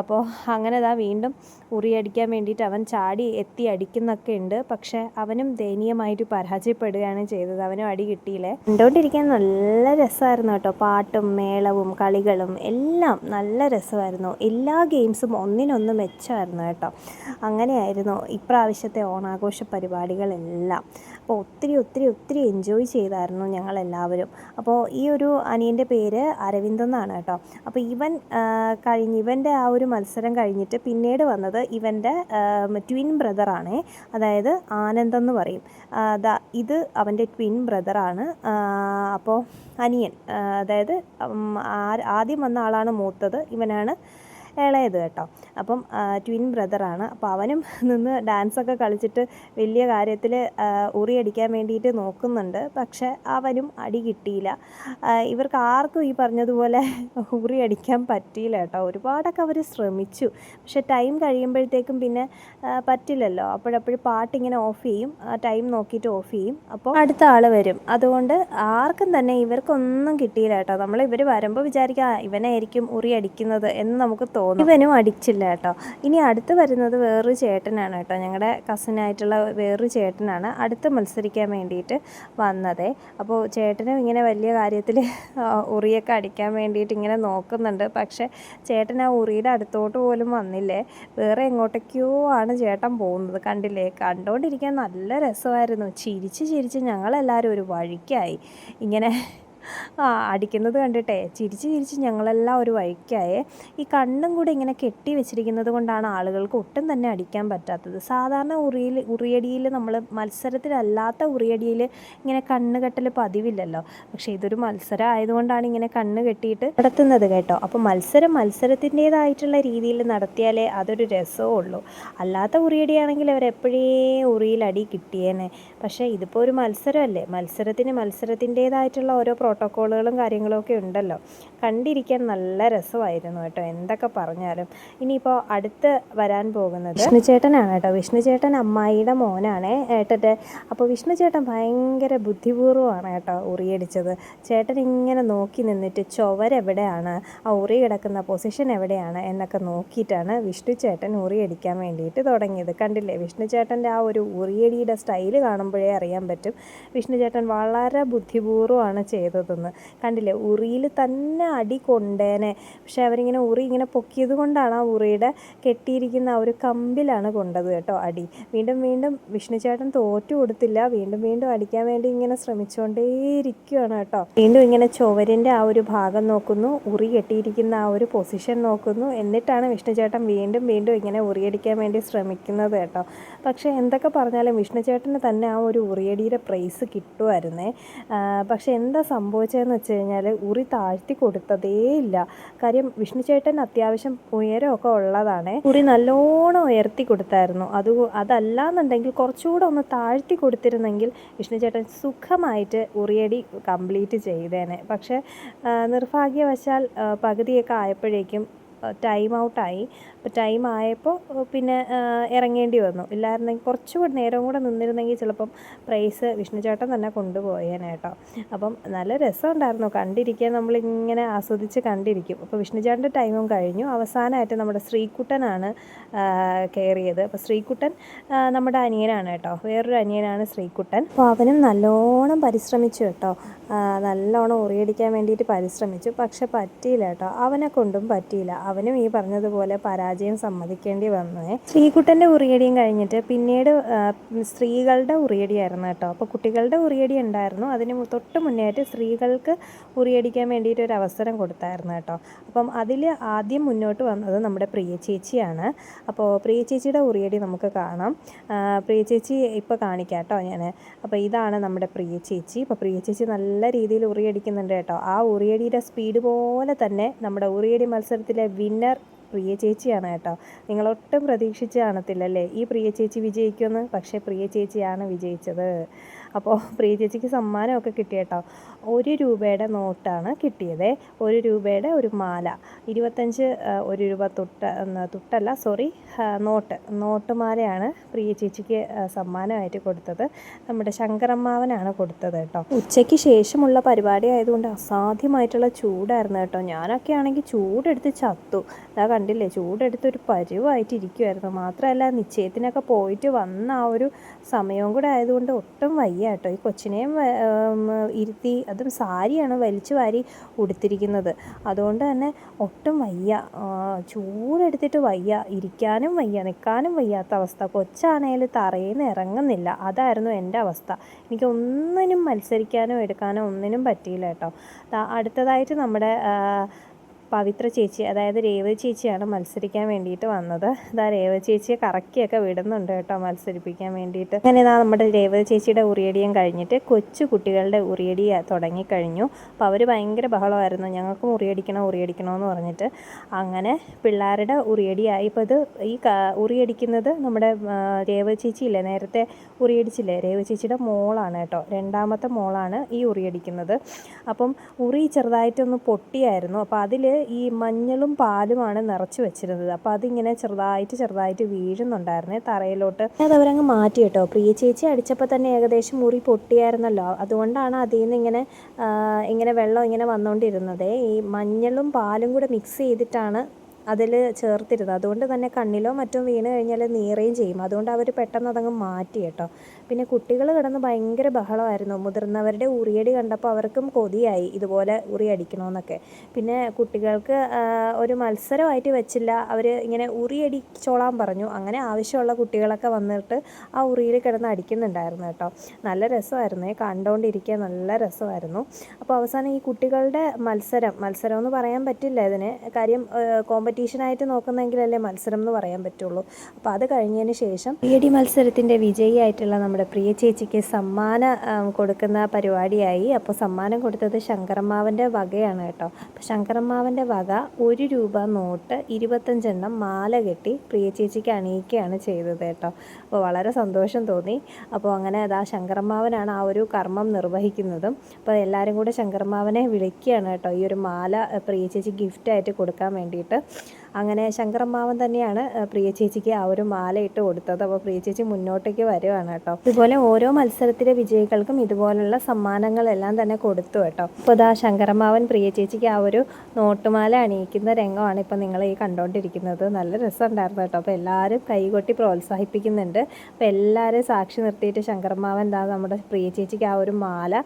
അപ്പോൾ അങ്ങനെ ഇതാ വീണ്ടും ഉറിയടിക്കാൻ വേണ്ടിയിട്ട് അവൻ ചാടി എത്തി അടിക്കുന്നൊക്കെ ഉണ്ട്. പക്ഷേ അവനും ദയനീയമായിട്ട് പരാജയപ്പെടുകയാണ് ചെയ്തത്. അവനും അടി കിട്ടിയില്ലേ? കണ്ടുകൊണ്ടിരിക്കാൻ നല്ല രസമായിരുന്നു കേട്ടോ. പാട്ടും മേളവും കളികളും എല്ലാം നല്ല രസമായിരുന്നു. എല്ലാ ഗെയിംസും ഒന്നിനൊന്ന് മെച്ചമായിരുന്നു കേട്ടോ. അങ്ങനെയായിരുന്നു ഇപ്രാവശ്യത്തെ ഓണാഘോഷ പരിപാടികളെല്ലാം. അപ്പോൾ ഒത്തിരി ഒത്തിരി ഒത്തിരി എൻജോയ് ചെയ്തായിരുന്നു ഞങ്ങളെല്ലാവരും. അപ്പോൾ ഈ ഒരു അനിയന്റെ പേര് അരവിന്ദ് എന്നാണ് കേട്ടോ. അപ്പോൾ ഇവൻ കഴിഞ്ഞ് ഇവന്റെ ആ ഒരു മത്സരം കഴിഞ്ഞിട്ട് പിന്നീട് വന്നത് ഇവന്റെ ട്വിൻ ബ്രദറാണേ അതായത് ആനന്ദ് എന്ന് പറയും. ഇത് അവന്റെ ട്വിൻ ബ്രദറാണ് അപ്പോൾ അനിയൻ അതായത് ആദ്യം വന്ന ആളാണ് മൂത്തത്. ഇവനാണ് ഇളയത് കേട്ടോ. അപ്പം ട്വിൻ ബ്രദറാണ് അപ്പോൾ അവനും *laughs* നിന്ന് ഡാൻസൊക്കെ കളിച്ചിട്ട് വലിയ കാര്യത്തിൽ ഉറിയടിക്കാൻ വേണ്ടിയിട്ട് നോക്കുന്നുണ്ട്. പക്ഷേ അവനും അടി കിട്ടിയില്ല. ഇവർക്ക് ആർക്കും ഈ പറഞ്ഞതുപോലെ *laughs* ഉറി അടിക്കാൻ പറ്റിയില്ല കേട്ടോ. ഒരുപാടൊക്കെ അവർ ശ്രമിച്ചു. പക്ഷെ ടൈം കഴിയുമ്പോഴത്തേക്കും പിന്നെ പറ്റില്ലല്ലോ. അപ്പോഴപ്പോഴും പാട്ടിങ്ങനെ ഓഫ് ചെയ്യും. ടൈം നോക്കിയിട്ട് ഓഫ് ചെയ്യും. അപ്പോൾ അടുത്ത ആൾ വരും. അതുകൊണ്ട് ആർക്കും തന്നെ ഇവർക്കൊന്നും കിട്ടിയില്ല കേട്ടോ. നമ്മൾ ഇവർ വരുമ്പോൾ വിചാരിക്കുക ഇവനായിരിക്കും ഉറി അടിക്കുന്നത് എന്ന് നമുക്ക് തോന്നും തോന്നും. ഇവനും അടിച്ചില്ല കേട്ടോ. ഇനി അടുത്ത് വരുന്നത് വേറൊരു ചേട്ടനാണ് കേട്ടോ. ഞങ്ങളുടെ കസിനായിട്ടുള്ള വേറൊരു ചേട്ടനാണ് അടുത്ത് മത്സരിക്കാൻ വേണ്ടിയിട്ട് വന്നത്. അപ്പോൾ ചേട്ടനും ഇങ്ങനെ വലിയ കാര്യത്തിൽ ഉറിയൊക്കെ അടിക്കാൻ വേണ്ടിയിട്ട് ഇങ്ങനെ നോക്കുന്നുണ്ട്. പക്ഷേ ചേട്ടൻ ആ ഉറിയുടെ അടുത്തോട്ട് പോലും വന്നില്ലേ? വേറെ എങ്ങോട്ടേക്കോ ആണ് ചേട്ടൻ പോകുന്നത് കണ്ടില്ലേ? കണ്ടുകൊണ്ടിരിക്കാൻ നല്ല രസമായിരുന്നു. ചിരിച്ച് ചിരിച്ച് ഞങ്ങളെല്ലാവരും ഒരു വഴിക്കായി. ഇങ്ങനെ അടിക്കുന്നത് കണ്ടിട്ടെ. ചിരിച്ച് ചിരിച്ച് ഞങ്ങളെല്ലാം ഒരു വഴിക്കായേ. ഈ കണ്ണും കൂടി ഇങ്ങനെ കെട്ടി വെച്ചിരിക്കുന്നത് കൊണ്ടാണ് ആളുകൾക്ക് ഒട്ടും തന്നെ അടിക്കാൻ പറ്റാത്തത്. സാധാരണ ഉറിയിൽ ഉറിയടിയിൽ നമ്മൾ മത്സരത്തിലല്ലാത്ത ഉറിയടിയിൽ ഇങ്ങനെ കണ്ണ് കെട്ടൽ പതിവില്ലല്ലോ. പക്ഷേ ഇതൊരു മത്സരം ആയതുകൊണ്ടാണ് ഇങ്ങനെ കണ്ണ് കെട്ടിയിട്ട് നടത്തുന്നത് കേട്ടോ. അപ്പോൾ മത്സരം മത്സരത്തിന്റേതായിട്ടുള്ള രീതിയിൽ നടത്തിയാലേ അതൊരു രസവും ഉള്ളൂ. അല്ലാത്ത ഉറിയടിയാണെങ്കിൽ അവരെപ്പോഴേ ഉറിയിൽ അടി കിട്ടിയേനെ. പക്ഷേ ഇതിപ്പോൾ ഒരു മത്സരമല്ലേ? മത്സരത്തിന് മത്സരത്തിന്റേതായിട്ടുള്ള ഓരോ പ്രോട്ടോക്കോളുകളും കാര്യങ്ങളും ഒക്കെ ഉണ്ടല്ലോ. കണ്ടിരിക്കാൻ നല്ല രസമായിരുന്നു കേട്ടോ. എന്തൊക്കെ പറഞ്ഞാലും. ഇനിയിപ്പോൾ അടുത്ത് വരാൻ പോകുന്നത് വിഷ്ണുചേട്ടനാണ് കേട്ടോ. വിഷ്ണുചേട്ടൻ അമ്മായിയുടെ മോനാണ് ഏട്ടന്റെ. അപ്പോൾ വിഷ്ണുചേട്ടൻ ഭയങ്കര ബുദ്ധിപൂർവമാണ് കേട്ടോ ഉറിയടിച്ചത്. ചേട്ടൻ ഇങ്ങനെ നോക്കി നിന്നിട്ട് ചുവരെവിടെയാണ് ആ ഉറി കിടക്കുന്ന പൊസിഷൻ എവിടെയാണ്? എന്നൊക്കെ നോക്കിയിട്ടാണ് വിഷ്ണുചേട്ടൻ ഉറിയടിക്കാൻ വേണ്ടിയിട്ട് തുടങ്ങിയത്. കണ്ടില്ലേ? വിഷ്ണുചേട്ടന്റെ ആ ഒരു ഉറിയടിയുടെ സ്റ്റൈൽ കാണുമ്പോഴേ അറിയാൻ പറ്റും. വിഷ്ണുചേട്ടൻ വളരെ ബുദ്ധിപൂർവമാണ് ചെയ്തതെന്ന് കണ്ടില്ലേ? ഉറിയിൽ തന്നെ അടി കൊണ്ടേനെ. പക്ഷെ അവരിങ്ങനെ ഉറി ഇങ്ങനെ പൊക്കിയത് കൊണ്ടാണ് ആ ഉറിയുടെ കെട്ടിയിരിക്കുന്ന ആ ഒരു കമ്പിലാണ് കൊണ്ടത് കേട്ടോ അടി. വീണ്ടും വീണ്ടും വിഷ്ണു ചേട്ടൻ തോറ്റു കൊടുത്തില്ല. വീണ്ടും വീണ്ടും അടിക്കാൻ വേണ്ടി ഇങ്ങനെ ശ്രമിച്ചുകൊണ്ടേയിരിക്കുകയാണ് കേട്ടോ. വീണ്ടും ഇങ്ങനെ ചുവരിന്റെ ആ ഒരു ഭാഗം നോക്കുന്നു. ഉറി കെട്ടിയിരിക്കുന്ന ആ ഒരു പൊസിഷൻ നോക്കുന്നു. എന്നിട്ടാണ് വിഷ്ണു ചേട്ടൻ വീണ്ടും വീണ്ടും ഇങ്ങനെ ഉറിയടിക്കാൻ വേണ്ടി ശ്രമിക്കുന്നത് കേട്ടോ. പക്ഷേ എന്തൊക്കെ പറഞ്ഞാലും വിഷ്ണു ചേട്ടന് തന്നെ ആ ഒരു ഉറിയടിയുടെ പ്രൈസ് കിട്ടുമായിരുന്നേ. പക്ഷെ എന്താ സംഭവിച്ചതെന്ന് വെച്ച് കഴിഞ്ഞാൽ ഉറി താഴ്ത്തി കൊടുത്തതേ ഇല്ല. കാര്യം വിഷ്ണു ചേട്ടൻ അത്യാവശ്യം ഉയരമൊക്കെ ഉള്ളതാണ്. ഉറി നല്ലോണം ഉയർത്തി കൊടുത്തായിരുന്നു. അത് അതല്ല എന്നുണ്ടെങ്കിൽ കുറച്ചുകൂടെ ഒന്ന് താഴ്ത്തി കൊടുത്തിരുന്നെങ്കിൽ വിഷ്ണു ചേട്ടൻ സുഖമായിട്ട് ഉറിയടി കംപ്ലീറ്റ് ചെയ്തേനെ. പക്ഷേ നിർഭാഗ്യവശാൽ പകുതിയൊക്കെ ആയപ്പോഴേക്കും ടൈം ഔട്ടായി അപ്പോൾ ടൈം ആയപ്പോൾ പിന്നെ ഇറങ്ങേണ്ടി വന്നു. ഇല്ലായിരുന്നെങ്കിൽ കുറച്ചുകൂടി നേരം കൂടെ നിന്നിരുന്നെങ്കിൽ ചിലപ്പം പ്രൈസ് വിഷ്ണുചേട്ടൻ തന്നെ കൊണ്ടുപോയേനെ കേട്ടോ. അപ്പം നല്ല രസമുണ്ടായിരുന്നു. കണ്ടിരിക്കാൻ നമ്മളിങ്ങനെ ആസ്വദിച്ച് കണ്ടിരിക്കും. അപ്പോൾ വിഷ്ണുചേട്ടന്റെ ടൈമും കഴിഞ്ഞു. അവസാനമായിട്ട് നമ്മുടെ ശ്രീകുട്ടനാണ് കയറിയത്. അപ്പോൾ ശ്രീകുട്ടൻ നമ്മുടെ അനിയനാണ് കേട്ടോ. വേറൊരു അനിയനാണ് ശ്രീകുട്ടൻ. അപ്പോൾ അവനും നല്ലോണം പരിശ്രമിച്ചു കേട്ടോ. നല്ലോണം ഉറിയടിക്കാൻ വേണ്ടിയിട്ട് പരിശ്രമിച്ചു. പക്ഷെ പറ്റിയില്ല കേട്ടോ. അവനെ കൊണ്ടും പറ്റിയില്ല. അവനും ഈ പറഞ്ഞതുപോലെ പരാജയം സമ്മതിക്കേണ്ടി വന്നു. ശ്രീകുട്ടന്റെ ഉറിയടിയും കഴിഞ്ഞിട്ട് പിന്നീട് സ്ത്രീകളുടെ ഉറിയടിയായിരുന്നു കേട്ടോ. അപ്പോൾ കുട്ടികളുടെ ഉറിയടി ഉണ്ടായിരുന്നു. അതിന് തൊട്ട് മുന്നേറ്റ് സ്ത്രീകൾക്ക് ഉറിയടിക്കാൻ വേണ്ടിയിട്ട് ഒരു അവസരം കൊടുത്തായിരുന്നു കേട്ടോ. അപ്പം അതിൽ ആദ്യം മുന്നോട്ട് വന്നത് നമ്മുടെ പ്രിയ ചേച്ചിയാണ്. അപ്പോൾ പ്രിയ ചേച്ചിയുടെ ഉറിയടി നമുക്ക് കാണാം. പ്രിയ ചേച്ചി ഇപ്പോൾ കാണിക്കാം കേട്ടോ ഞാൻ അപ്പോൾ ഇതാണ് നമ്മുടെ പ്രിയ ചേച്ചി. ഇപ്പോൾ പ്രിയ ചേച്ചി നല്ല രീതിയിൽ ഉറിയടിക്കുന്നുണ്ട് കേട്ടോ. ആ ഉറിയടിയുടെ സ്പീഡ് പോലെ തന്നെ നമ്മുടെ ഉറിയടി മത്സരത്തിലെ വിന്നർ പ്രിയ ചേച്ചിയാണ് കേട്ടോ. നിങ്ങളൊട്ടും പ്രതീക്ഷിച്ച് കാണത്തില്ലല്ലേ? ഈ പ്രിയ ചേച്ചി വിജയിക്കുമെന്ന്. പക്ഷേ പ്രിയ ചേച്ചിയാണ് വിജയിച്ചത്. അപ്പോൾ പ്രിയ ചേച്ചിക്ക് സമ്മാനമൊക്കെ കിട്ടി കേട്ടോ. ഒരു രൂപയുടെ നോട്ടാണ് കിട്ടിയത്. ഒരു രൂപയുടെ ഒരു മാല. ഇരുപത്തഞ്ച് ഒരു രൂപ തൊട്ട തുട്ടല്ല സോറി നോട്ട് നോട്ട്. മാലയാണ് പ്രിയ ചേച്ചിക്ക് സമ്മാനമായിട്ട് കൊടുത്തത്. നമ്മുടെ ശങ്കരമ്മാവനാണ് കൊടുത്തത് കേട്ടോ. ഉച്ചയ്ക്ക് ശേഷമുള്ള പരിപാടി ആയതുകൊണ്ട് അസാധ്യമായിട്ടുള്ള ചൂടായിരുന്നു കേട്ടോ. ഞാനൊക്കെ ആണെങ്കിൽ ചൂടെടുത്ത് ചത്തു. അതാ കണ്ടില്ലേ ചൂടെടുത്ത് ഒരു പരുവായിട്ട് ഇരിക്കുമായിരുന്നു മാത്രമല്ല നിശ്ചയത്തിനൊക്കെ പോയിട്ട് വന്ന ആ ഒരു സമയവും കൂടെ ആയതുകൊണ്ട് ഒട്ടും വയ്യ കേട്ടോ. ഈ കൊച്ചിനെയും ഇരുത്തി അതും സാരിയാണ് വലിച്ചു വാരി ഉടുത്തിരിക്കുന്നത്. അതുകൊണ്ട് തന്നെ ഒട്ടും വയ്യ. ചൂടെടുത്തിട്ട് വയ്യ. ഇരിക്കാനും വയ്യ. നിൽക്കാനും വയ്യാത്ത അവസ്ഥ. കൊച്ചാണേൽ തറയിൽ നിന്ന് ഇറങ്ങുന്നില്ല. അതായിരുന്നു എന്റെ അവസ്ഥ. എനിക്ക് ഒന്നിനും മത്സരിക്കാനോ എടുക്കാനോ ഒന്നിനും പറ്റിയില്ല കേട്ടോ. അടുത്തതായിട്ട് നമ്മുടെ പവിത്ര ചേച്ചി അതായത് രേവ ചേച്ചിയാണ് മത്സരിക്കാൻ വേണ്ടിയിട്ട് വന്നത്. ഇതാ രേവതി ചേച്ചിയെ കറക്കിയൊക്കെ വിടുന്നുണ്ട് കേട്ടോ മത്സരിപ്പിക്കാൻ വേണ്ടിയിട്ട്. അങ്ങനെ ഇതാ നമ്മുടെ രേവതി ചേച്ചിയുടെ ഉറിയടിയും കഴിഞ്ഞിട്ട് കൊച്ചു കുട്ടികളുടെ ഉറിയടി തുടങ്ങിക്കഴിഞ്ഞു. അപ്പോൾ അവർ ഭയങ്കര ബഹളമായിരുന്നു. ഞങ്ങൾക്കും ഉറിയടിക്കണം ഉറിയടിക്കണമെന്ന് പറഞ്ഞിട്ട്. അങ്ങനെ പിള്ളേരുടെ ഉറിയടിയായി. ഇപ്പോൾ ഇത് ഈ ഉറിയടിക്കുന്നത് നമ്മുടെ രേവ രേവതി ചേച്ചി നേരത്തെ ഉറിയടിച്ചില്ലേ? രേവ ചേച്ചിയുടെ മോളാണ് കേട്ടോ. രണ്ടാമത്തെ മോളാണ് ഈ ഉറിയടിക്കുന്നത്. അപ്പം ഉറി ചെറുതായിട്ടൊന്ന് പൊട്ടിയായിരുന്നു. അപ്പോൾ അതിൽ ഈ മഞ്ഞളും പാലുമാണ് നിറച്ച് വെച്ചിരുന്നത്. അപ്പോൾ അതിങ്ങനെ ചെറുതായിട്ട് ചെറുതായിട്ട് വീഴുന്നുണ്ടായിരുന്നേ തറയിലോട്ട്. അത് അവരങ്ങ് മാറ്റി കേട്ടോ. പ്രിയ ചേച്ചി അടിച്ചപ്പോൾ തന്നെ ഏകദേശം മുറി പൊട്ടിയായിരുന്നല്ലോ. അതുകൊണ്ടാണ് അതിൽ നിന്ന് ഇങ്ങനെ ഇങ്ങനെ വെള്ളം ഇങ്ങനെ വന്നുകൊണ്ടിരുന്നത് ഈ മഞ്ഞളും പാലും കൂടെ മിക്സ് ചെയ്തിട്ടാണ് അതിൽ ചേർത്തിരുന്നത്. അതുകൊണ്ട് തന്നെ കണ്ണിലോ മറ്റോ വീണ് കഴിഞ്ഞാൽ നീറുകയും ചെയ്യും. അതുകൊണ്ട് അവർ പെട്ടെന്ന് അതങ്ങ് മാറ്റി കേട്ടോ. പിന്നെ കുട്ടികൾ കിടന്ന് ഭയങ്കര ബഹളമായിരുന്നു. മുതിർന്നവരുടെ ഉറിയടി കണ്ടപ്പോൾ അവർക്കും കൊതിയായി. ഇതുപോലെ ഉറി അടിക്കണമെന്നൊക്കെ പിന്നെ കുട്ടികൾക്ക് ഒരു മത്സരമായിട്ട് വെച്ചില്ല. അവർ ഇങ്ങനെ ഉറിയടിച്ചോളാൻ പറഞ്ഞു. അങ്ങനെ ആവശ്യമുള്ള കുട്ടികളൊക്കെ വന്നിട്ട് ആ ഉറിയിൽ കിടന്ന് അടിക്കുന്നുണ്ടായിരുന്നു കേട്ടോ. നല്ല രസമായിരുന്നു. കണ്ടുകൊണ്ടിരിക്കാൻ നല്ല രസമായിരുന്നു. അപ്പോൾ അവസാനം ഈ കുട്ടികളുടെ മത്സരം മത്സരം എന്ന് പറയാൻ പറ്റില്ല ഇതിന്. കാര്യം കോമ്പറ്റീഷനായിട്ട് നോക്കുന്നെങ്കിലല്ലേ മത്സരം എന്ന് പറയാൻ പറ്റുള്ളൂ. അപ്പോൾ അത് കഴിഞ്ഞതിന് ശേഷം ഉറിയടി മത്സരത്തിന്റെ വിജയിയായിട്ടുള്ള നമ്മുടെ പ്രിയ ചേച്ചിക്ക് സമ്മാനം കൊടുക്കുന്ന പരിപാടിയായി. അപ്പോൾ സമ്മാനം കൊടുത്തത് ശങ്കരമ്മാവന്റെ വകയാണ് കേട്ടോ. അപ്പോൾ ശങ്കരമ്മാവന്റെ വക ഒരു രൂപ നോട്ട് ഇരുപത്തഞ്ചെണ്ണം മാല കെട്ടി പ്രിയ ചേച്ചിക്ക് അണിയിക്കുകയാണ് ചെയ്തത് കേട്ടോ. അപ്പോൾ വളരെ സന്തോഷം തോന്നി. അപ്പോൾ അങ്ങനെ അതാ ശങ്കരമ്മാവനാണ് ആ ഒരു കർമ്മം നിർവഹിക്കുന്നതും. അപ്പോൾ എല്ലാവരും കൂടെ ശങ്കരമ്മാവനെ വിളിക്കുകയാണ് കേട്ടോ. ഈ ഒരു മാല പ്രിയ ചേച്ചി ഗിഫ്റ്റായിട്ട് കൊടുക്കാൻ വേണ്ടിയിട്ട്. അങ്ങനെ ശങ്കരമ്മാവൻ തന്നെയാണ് പ്രിയ ചേച്ചിക്ക് ആ ഒരു മാല ഇട്ട് കൊടുത്തത്. അപ്പോൾ പ്രിയ ചേച്ചി മുന്നോട്ടേക്ക് വരുവാണ് കേട്ടോ. ഇതുപോലെ ഓരോ മത്സരത്തിലെ വിജയികൾക്കും ഇതുപോലുള്ള സമ്മാനങ്ങളെല്ലാം തന്നെ കൊടുത്തു കേട്ടോ. ഇപ്പോൾ ഇതാ ശങ്കരമ്മാവൻ പ്രിയ ചേച്ചിക്ക് ആ ഒരു നോട്ടുമാല അണിയിക്കുന്ന രംഗമാണ് ഇപ്പോൾ നിങ്ങൾ ഈ കണ്ടുകൊണ്ടിരിക്കുന്നത്. നല്ല രസമുണ്ടായിരുന്നു കേട്ടോ. അപ്പോൾ എല്ലാവരും കൈകൊട്ടി പ്രോത്സാഹിപ്പിക്കുന്നുണ്ട്. അപ്പോൾ എല്ലാവരും സാക്ഷി നിർത്തിയിട്ട് ശങ്കരമ്മാവൻ ദാ നമ്മുടെ പ്രിയ ചേച്ചിക്ക് ആ ഒരു മാല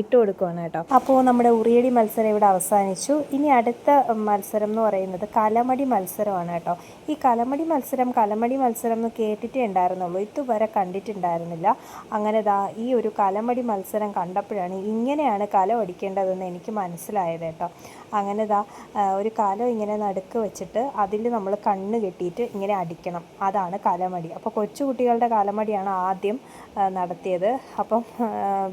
ഇട്ട് കൊടുക്കുവാണ് കേട്ടോ. അപ്പോൾ നമ്മുടെ ഉറിയടി മത്സരം ഇവിടെ അവസാനിച്ചു. ഇനി അടുത്ത മത്സരം എന്ന് പറയുന്നത് കലമടി മത്സരമാണ് കേട്ടോ. ഈ കലമടി മത്സരം കലമടി മത്സരം എന്ന് കേട്ടിട്ടേ ഉണ്ടായിരുന്നുള്ളൂ. ഇതുവരെ കണ്ടിട്ടുണ്ടായിരുന്നില്ല. അങ്ങനെ ദാ ഈ ഒരു കലമടി മത്സരം കണ്ടപ്പോഴാണ് ഇങ്ങനെയാണ് കലം അടിക്കേണ്ടതെന്ന് എനിക്ക് മനസ്സിലായത് കേട്ടോ. അങ്ങനെ ഇതാ ഒരു കലം ഇങ്ങനെ നടുക്ക് വെച്ചിട്ട് അതിൽ നമ്മൾ കണ്ണ് കെട്ടിയിട്ട് ഇങ്ങനെ അടിക്കണം. അതാണ് കലമടി. അപ്പോൾ കൊച്ചുകുട്ടികളുടെ കലമടിയാണ് ആദ്യം നടത്തിയത്. അപ്പം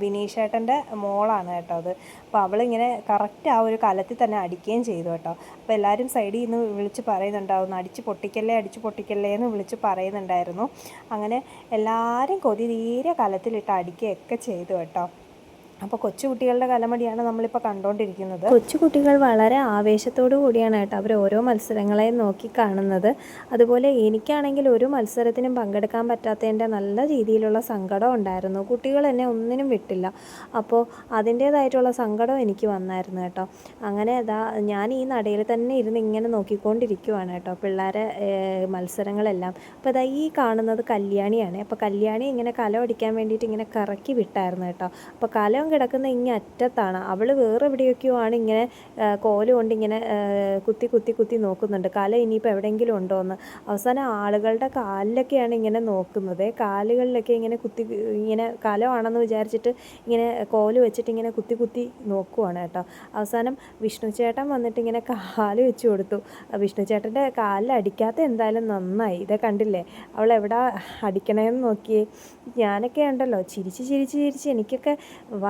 വിനീഷേട്ടന്റെ മോളാണ് കേട്ടോ അത്. അപ്പോൾ അവളിങ്ങനെ കറക്റ്റ് ആ ഒരു കലത്തിൽ തന്നെ അടിക്കുകയും ചെയ്തു കേട്ടോ. അപ്പോൾ എല്ലാവരും സൈഡിൽ നിന്ന് വിളിച്ച് പറയുന്നുണ്ടാവും അടിച്ച് പൊട്ടിക്കല്ലേ അടിച്ച് പൊട്ടിക്കല്ലേ എന്ന് വിളിച്ച് പറയുന്നുണ്ടായിരുന്നു. അങ്ങനെ എല്ലാവരും കൊതി തീരെ കലത്തിലിട്ട് അടിക്കുകയൊക്കെ ചെയ്തു കേട്ടോ. അപ്പോൾ കൊച്ചുകുട്ടികളുടെ കലമടിയാണ് നമ്മളിപ്പോൾ കണ്ടുകൊണ്ടിരിക്കുന്നത് കൊച്ചുകുട്ടികൾ വളരെ ആവേശത്തോടു കൂടിയാണ് കേട്ടോ അവർ ഓരോ മത്സരങ്ങളെയും നോക്കി കാണുന്നത്. അതുപോലെ എനിക്കാണെങ്കിൽ ഒരു മത്സരത്തിനും പങ്കെടുക്കാൻ പറ്റാത്തതിന്റെ നല്ല രീതിയിലുള്ള സങ്കടം ഉണ്ടായിരുന്നു. കുട്ടികൾ എന്നെ ഒന്നിനും വിട്ടില്ല. അപ്പോൾ അതിന്റേതായിട്ടുള്ള സങ്കടം എനിക്ക് വന്നായിരുന്നു കേട്ടോ. അങ്ങനെ അതാ ഞാൻ ഈ നടയിൽ തന്നെ ഇരുന്ന് ഇങ്ങനെ നോക്കിക്കൊണ്ടിരിക്കുവാണ് കേട്ടോ പിള്ളേരെ മത്സരങ്ങളെല്ലാം. അപ്പോൾ അതാ ഈ കാണുന്നത് കല്യാണിയാണ്. അപ്പോൾ കല്യാണി ഇങ്ങനെ കലം അടിക്കാൻ വേണ്ടിയിട്ട് ഇങ്ങനെ കറക്കി വിട്ടായിരുന്നു കേട്ടോ. അപ്പോൾ കലം കിടക്കുന്ന ഇങ്ങ അറ്റത്താണ്. അവൾ വേറെ എവിടെയൊക്കെയോ ആണ് ഇങ്ങനെ കോൽ കൊണ്ട് ഇങ്ങനെ കുത്തി കുത്തി കുത്തി നോക്കുന്നുണ്ട്. കല ഇനിയിപ്പോൾ എവിടെയെങ്കിലും ഉണ്ടോ എന്ന് അവസാനം ആളുകളുടെ കാലിലൊക്കെയാണ് ഇങ്ങനെ നോക്കുന്നത്. കാലുകളിലൊക്കെ ഇങ്ങനെ കുത്തി ഇങ്ങനെ കലമാണെന്ന് വിചാരിച്ചിട്ട് ഇങ്ങനെ കോൽ വെച്ചിട്ട് ഇങ്ങനെ കുത്തി കുത്തി നോക്കുവാണ് കേട്ടോ. അവസാനം വിഷ്ണു ചേട്ടൻ വന്നിട്ട് ഇങ്ങനെ കാൽ വെച്ച് കൊടുത്തു. വിഷ്ണു ചേട്ടന്റെ കാലിൽ അടിക്കാത്ത എന്തായാലും നന്നായി. ഇതേ കണ്ടില്ലേ? അവൾ എവിടെ അടിക്കണേന്ന് നോക്കിയേ. ഞാനൊക്കെ ഉണ്ടല്ലോ. ചിരിച്ച് ചിരിച്ച് ചിരിച്ച് എനിക്കൊക്കെ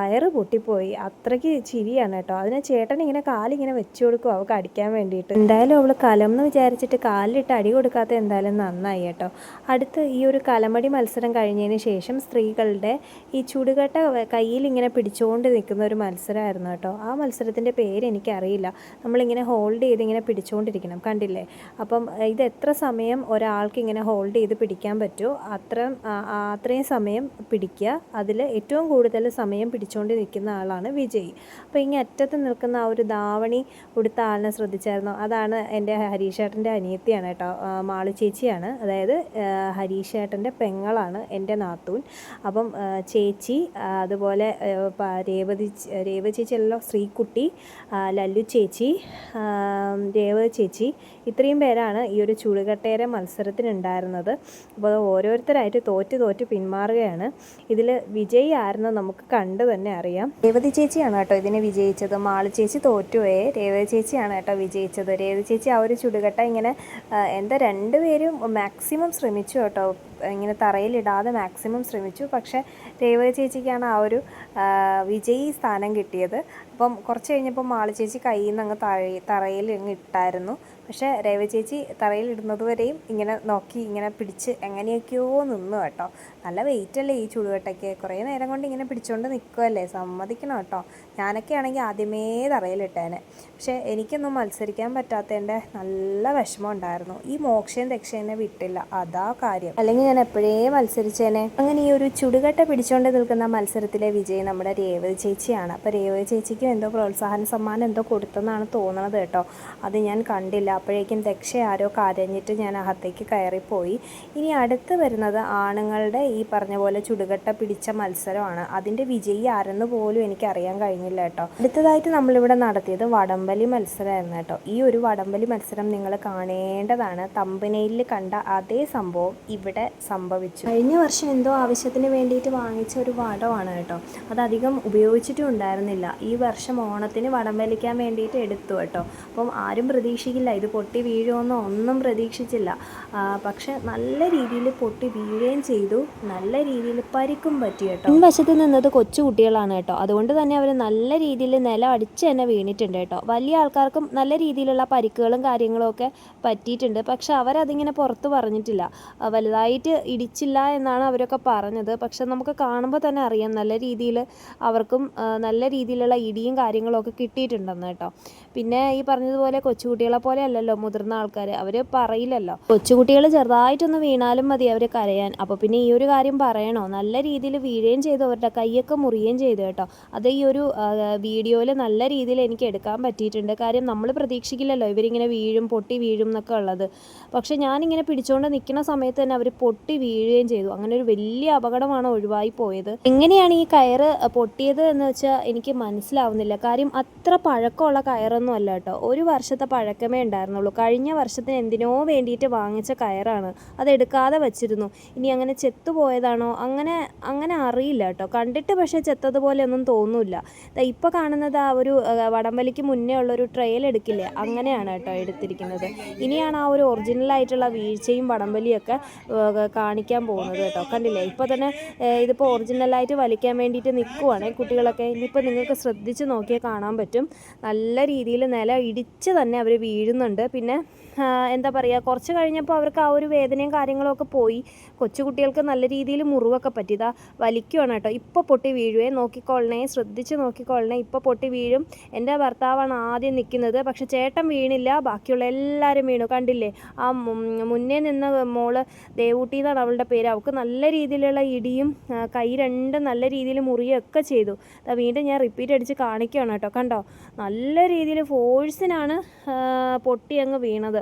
വ കയറ് പൊട്ടിപ്പോയി. അത്രയ്ക്ക് ചിരിയാണ് കേട്ടോ. അതിന് ചേട്ടൻ ഇങ്ങനെ കാലിങ്ങനെ വെച്ചു കൊടുക്കും അവൾക്ക് അടിക്കാൻ വേണ്ടിയിട്ട്. എന്തായാലും അവൾ കലം എന്ന് വിചാരിച്ചിട്ട് കാലിലിട്ട് അടി കൊടുക്കാത്ത എന്തായാലും നന്നായി കേട്ടോ. അടുത്ത് ഈ ഒരു കലമടി മത്സരം കഴിഞ്ഞതിന് ശേഷം സ്ത്രീകളുടെ ഈ ചുടുകട്ട കയ്യിൽ ഇങ്ങനെ പിടിച്ചുകൊണ്ട് നിൽക്കുന്ന ഒരു മത്സരമായിരുന്നു കേട്ടോ. ആ മത്സരത്തിന്റെ പേര് എനിക്കറിയില്ല. നമ്മളിങ്ങനെ ഹോൾഡ് ചെയ്ത് ഇങ്ങനെ പിടിച്ചുകൊണ്ടിരിക്കണം കണ്ടില്ലേ? അപ്പം ഇത് എത്ര സമയം ഒരാൾക്ക് ഇങ്ങനെ ഹോൾഡ് ചെയ്ത് പിടിക്കാൻ പറ്റുമോ അത്ര അത്രയും സമയം പിടിക്കുക. അതിൽ ഏറ്റവും കൂടുതൽ സമയം പിടിച്ചുകൊണ്ട് നിൽക്കുന്ന ആളാണ് വിജയ്. അപ്പോൾ ഇങ്ങനെ അറ്റത്ത് നിൽക്കുന്ന ആ ഒരു ദാവണി ഉടുത്ത ആളിനെ ശ്രദ്ധിച്ചായിരുന്നു. അതാണ് എന്റെ ഹരീഷേട്ടന്റെ അനിയത്തിയാണ് കേട്ടോ മാളു ചേച്ചിയാണ്. അതായത് ഹരീഷേട്ടന്റെ പെങ്ങളാണ് എന്റെ നാത്തൂൻ. അപ്പം ചേച്ചി അതുപോലെ രേവതി രേവതി ചേച്ചി അല്ലല്ലോ ശ്രീകുട്ടി ലല്ലു ചേച്ചി രേവതി ചേച്ചി ഇത്രയും പേരാണ് ഈ ഒരു ചുളുകട്ടേര മത്സരത്തിനുണ്ടായിരുന്നത്. അപ്പോൾ ഓരോരുത്തരായിട്ട് തോറ്റ് തോറ്റ് പിന്മാറുകയാണ്. ഇതിൽ വിജയി ആയിരുന്നു നമുക്ക് കണ്ടു തന്നെ അറിയാം. രേവതി ചേച്ചിയാണ് കേട്ടോ ഇതിനെ വിജയിച്ചത്. മാളു ചേച്ചി തോറ്റുപോയേ. രേവതി ചേച്ചിയാണ് കേട്ടോ വിജയിച്ചത്. രേവതി ചേച്ചി ആ ഒരു ചുടുകട്ട ഇങ്ങനെ എന്താ രണ്ടുപേരും മാക്സിമം ശ്രമിച്ചു കേട്ടോ. ഇങ്ങനെ തറയിലിടാതെ മാക്സിമം ശ്രമിച്ചു. പക്ഷേ രേവതി ചേച്ചിക്കാണ് ആ ഒരു വിജയി സ്ഥാനം കിട്ടിയത്. അപ്പം കുറച്ച് കഴിഞ്ഞപ്പോൾ മാളു ചേച്ചി കയ്യിൽ നിന്ന് അങ്ങ് താഴെ തറയിൽ അങ്ങ് ഇട്ടായിരുന്നു. പക്ഷേ രേവ ചേച്ചി തറയിൽ ഇടുന്നത് വരെയും ഇങ്ങനെ നോക്കി ഇങ്ങനെ പിടിച്ച് എങ്ങനെയൊക്കെയോ നിന്നു കേട്ടോ. നല്ല വെയിറ്റ് അല്ലേ ഈ ചുടുകട്ടയ്ക്ക് കുറേ നേരം കൊണ്ട് ഇങ്ങനെ പിടിച്ചുകൊണ്ട് നിൽക്കുമല്ലേ സമ്മതിക്കണം കേട്ടോ. ഞാനൊക്കെ ആണെങ്കിൽ ആദ്യമേ തറയിലിട്ടേനെ. പക്ഷേ എനിക്കൊന്നും മത്സരിക്കാൻ പറ്റാത്തതിന്റെ നല്ല വിഷമം ഉണ്ടായിരുന്നു. ഈ മോക്ഷയും ദക്ഷേനെ വിട്ടില്ല. അതാ കാര്യം. അല്ലെങ്കിൽ ഞാൻ എപ്പോഴേ മത്സരിച്ചേനെ? അങ്ങനെ ഈ ഒരു ചുടുകട്ട പിടിച്ചുകൊണ്ട് നിൽക്കുന്ന മത്സരത്തിലെ വിജയി നമ്മുടെ രേവതി ചേച്ചിയാണ്. അപ്പോൾ രേവതി ചേച്ചിക്കും എന്തോ പ്രോത്സാഹന സമ്മാനം എന്തോ കൊടുത്തെന്നാണ് തോന്നണത് കേട്ടോ. അത് ഞാൻ കണ്ടില്ല. അപ്പോഴേക്കും ദക്ഷ ആരോ കരഞ്ഞിട്ട് ഞാൻ അകത്തേക്ക് കയറിപ്പോയി. ഇനി അടുത്ത് വരുന്നത് ആണുങ്ങളുടെ പറഞ്ഞ പോലെ ചുടുകട്ട പിടിച്ച മത്സരമാണ്. അതിന്റെ വിജയി ആരെന്ന് പോലും എനിക്ക് അറിയാൻ കഴിഞ്ഞില്ല കേട്ടോ. അടുത്തതായിട്ട് നമ്മളിവിടെ നടത്തിയത് വടംവലി മത്സരമായിരുന്നു കേട്ടോ. ഈ ഒരു വടംവലി മത്സരം നിങ്ങൾ കാണേണ്ടതാണ്. തമ്പനയിൽ കണ്ട അതേ സംഭവം ഇവിടെ സംഭവിച്ചു. കഴിഞ്ഞ വർഷം എന്തോ ആവശ്യത്തിന് വേണ്ടിയിട്ട് വാങ്ങിച്ച ഒരു വടമാണ് കേട്ടോ. അതധികം ഉപയോഗിച്ചിട്ടും ഉണ്ടായിരുന്നില്ല. ഈ വർഷം ഓണത്തിന് വടം വലിക്കാൻ വേണ്ടിയിട്ട് എടുത്തു കേട്ടോ. അപ്പം ആരും പ്രതീക്ഷിക്കില്ല. ഇത് പൊട്ടി വീഴുമെന്നോ ഒന്നും പ്രതീക്ഷിച്ചില്ല. പക്ഷെ നല്ല രീതിയിൽ പൊട്ടി വീഴുകയും ചെയ്തു. നല്ല രീതിയിൽ പരിക്കും പറ്റി കേട്ടോ. മുൻവശത്ത് നിന്നത് കൊച്ചു കുട്ടികളാണ് കേട്ടോ. അതുകൊണ്ട് തന്നെ അവർ നല്ല രീതിയിൽ നില അടിച്ച് തന്നെ വീണിട്ടുണ്ട് കേട്ടോ. വലിയ ആൾക്കാർക്കും നല്ല രീതിയിലുള്ള പരിക്കുകളും കാര്യങ്ങളും ഒക്കെ പറ്റിയിട്ടുണ്ട്. പക്ഷെ അവരതിങ്ങനെ പുറത്ത് പറഞ്ഞിട്ടില്ല. വലുതായിട്ട് ഇടിച്ചില്ല എന്നാണ് അവരൊക്കെ പറഞ്ഞത്. പക്ഷെ നമുക്ക് കാണുമ്പോൾ തന്നെ അറിയാം നല്ല രീതിയിൽ അവർക്കും നല്ല രീതിയിലുള്ള ഇടിയും കാര്യങ്ങളും ഒക്കെ കിട്ടിയിട്ടുണ്ടെന്ന് കേട്ടോ. പിന്നെ ഈ പറഞ്ഞതുപോലെ കൊച്ചുകുട്ടികളെ പോലെ അല്ലല്ലോ മുതിർന്ന ആൾക്കാർ അവർ പറയില്ലല്ലോ. കൊച്ചുകുട്ടികൾ ചെറുതായിട്ടൊന്ന് വീണാലും മതി അവർ കരയാൻ. അപ്പോൾ പിന്നെ ഈ ഒരു കാര്യം പറയണോ? നല്ല രീതിയിൽ വീഴുകയും ചെയ്തു. അവരുടെ കൈയൊക്കെ മുറിയുകയും ചെയ്തു കേട്ടോ. അത് ഈ ഒരു വീഡിയോയിൽ നല്ല രീതിയിൽ എനിക്ക് എടുക്കാൻ പറ്റിയിട്ടുണ്ട്. കാര്യം നമ്മൾ പ്രതീക്ഷിക്കില്ലല്ലോ ഇവരിങ്ങനെ വീഴും പൊട്ടി വീഴും എന്നൊക്കെ ഉള്ളത്. പക്ഷെ ഞാനിങ്ങനെ പിടിച്ചുകൊണ്ട് നിൽക്കുന്ന സമയത്ത് തന്നെ അവർ പൊട്ടി വീഴുകയും ചെയ്തു. അങ്ങനെ ഒരു വലിയ അപകടമാണ് ഒഴിവായി പോയത്. എങ്ങനെയാണ് ഈ കയറ് പൊട്ടിയത് എന്ന് വെച്ചാൽ എനിക്ക് മനസ്സിലാവുന്നില്ല. കാര്യം അത്ര പഴക്കമുള്ള കയറൊന്നും അല്ല കേട്ടോ. ഒരു വർഷത്തെ പഴക്കമേ ഉണ്ടായിരുന്നുള്ളൂ. കഴിഞ്ഞ വർഷത്തിന് എന്തിനോ വേണ്ടിയിട്ട് വാങ്ങിച്ച കയറാണ്. അതെടുക്കാതെ വച്ചിരുന്നു. ഇനി അങ്ങനെ ചെത്തുപോയതാണോ അങ്ങനെ അങ്ങനെ അറിയില്ല കേട്ടോ. കണ്ടിട്ട് പക്ഷേ ചെത്തതുപോലെ ഒന്നും തോന്നില്ല. ഇപ്പോൾ കാണുന്നത് ആ ഒരു വടംവലിക്ക് മുന്നേ ഉള്ളൊരു ട്രെയിൽ എടുക്കില്ലേ? അങ്ങനെയാണ് കേട്ടോ എടുത്തിരിക്കുന്നത്. ഇനിയാണ് ആ ഒരു ഒറിജിനൽ ആയിട്ടുള്ള വീഴ്ചയും വടംവലിയൊക്കെ കാണിക്കാൻ പോകുന്നത് കേട്ടോ. കണ്ടില്ലേ? ഇപ്പോൾ തന്നെ ഇതിപ്പോൾ ഒറിജിനലായിട്ട് വലിക്കാൻ വേണ്ടിയിട്ട് നിൽക്കുവാണ് കുട്ടികളൊക്കെ. ഇനിയിപ്പോൾ നിങ്ങൾക്ക് ശ്രദ്ധിച്ച് നോക്കിയാൽ കാണാൻ പറ്റും. നല്ല രീതിയിൽ നില ഇടിച്ച് തന്നെ അവർ വീഴുന്നുണ്ട്. പിന്നെ എന്താ പറയുക കുറച്ച് കഴിഞ്ഞപ്പോൾ അവർക്ക് ആ ഒരു വേദനയും കാര്യങ്ങളൊക്കെ പോയി. കൊച്ചുകുട്ടികൾക്ക് നല്ല രീതിയിൽ മുറിവൊക്കെ പറ്റിയതാ. വലിക്കുവാണ് കേട്ടോ. ഇപ്പോൾ പൊട്ടി വീഴുവേ. നോക്കിക്കൊള്ളണേ. ശ്രദ്ധിച്ച് നോക്കിക്കൊള്ളണേ. ഇപ്പോൾ പൊട്ടി വീഴും. എന്റെ ഭർത്താവാണ് ആദ്യം നിൽക്കുന്നത് പക്ഷെ ചേട്ടൻ വീണില്ല. ബാക്കിയുള്ള എല്ലാവരും വീണു. കണ്ടില്ലേ? ആ മുന്നേ നിന്ന മോൾ ദേവൂട്ടി എന്നാണ് അവളുടെ പേര്. അവൾക്ക് നല്ല രീതിയിലുള്ള ഇടിയും കൈ രണ്ടും നല്ല രീതിയിൽ മുറിയൊക്കെ ചെയ്തു. വീണ്ടും ഞാൻ റിപ്പീറ്റ് അടിച്ച് കാണിക്കുകയാണ് കേട്ടോ. കണ്ടോ? നല്ല രീതിയിൽ ഫോഴ്സിനാണ് പൊട്ടി അങ്ങ് വീണത്.